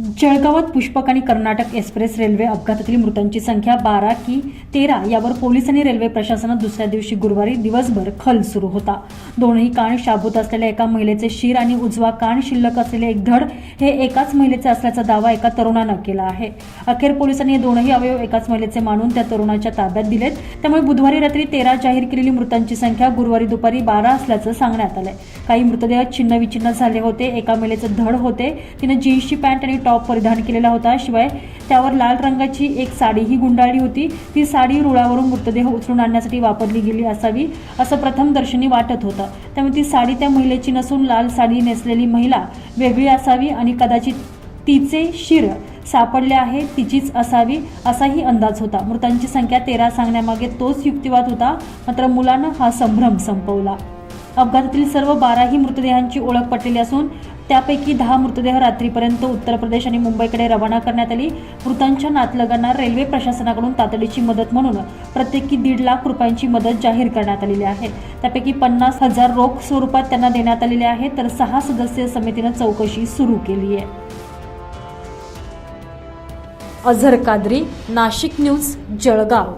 जळगावात पुष्पक आणि Karnataka express railway अपघातातील मृतांची संख्या बारा की तेरा यावर पोलीस आणि रेल्वे प्रशासनात दुसऱ्या दिवशी गुरुवारी दिवसभर खल सुरू होता. दोनही कान शाबूत असलेल्या एका महिलेचे शिर आणि उजवा कान शिल्लक असलेले एक धड हे एकाच महिलेचे असल्याचा दावा एका तरुणानं केला आहे. अखेर पोलिसांनी हे दोनही अवयव एकाच महिलेचे मानून त्या तरुणाच्या ताब्यात दिलेत. त्यामुळे बुधवारी रात्री तेरा जाहीर केलेली मृतांची संख्या गुरुवारी दुपारी बारा असल्याचं सांगण्यात आलंय. काही मृतदेह छिन्नविछिन्न झाले होते. एका महिलेचे धड होते. तिने जीन्सची पॅन्ट आणि टॉप परिधान केलेला होता. शिवाय त्यावर लाल रंगाची एक साडीही गुंडाळली होती. ती साडी रुळावरून मृतदेह उचलून आणण्यासाठी वापरली गेली असावी असं प्रथम दर्शनी वाटत होतं. त्यामुळे ती साडी त्या महिलेची नसून लाल साडी नेसलेली महिला वेगळी असावी आणि कदाचित तिचे शिर सापडले आहे तिचीच असावी असाही अंदाज होता. मृतांची संख्या तेरा सांगण्यामागे तोच युक्तिवाद होता. मात्र मुलानं हा संभ्रम संपवला. अपघातातील सर्व बाराही मृतदेहांची ओळख पटलेली असून त्यापैकी दहा मृतदेह रात्रीपर्यंत उत्तर प्रदेश आणि मुंबईकडे रवाना करण्यात आली. मृतांच्या नातलगांना रेल्वे प्रशासनाकडून तातडीची मदत म्हणून प्रत्येकी दीड लाख रुपयांची मदत जाहीर करण्यात आलेली आहे. त्यापैकी पन्नास हजार रोख स्वरूपात त्यांना देण्यात आलेले आहे तर सहा सदस्यीय समितीनं चौकशी सुरू केली आहे. अझर कादरी नाशिक न्यूज जळगाव.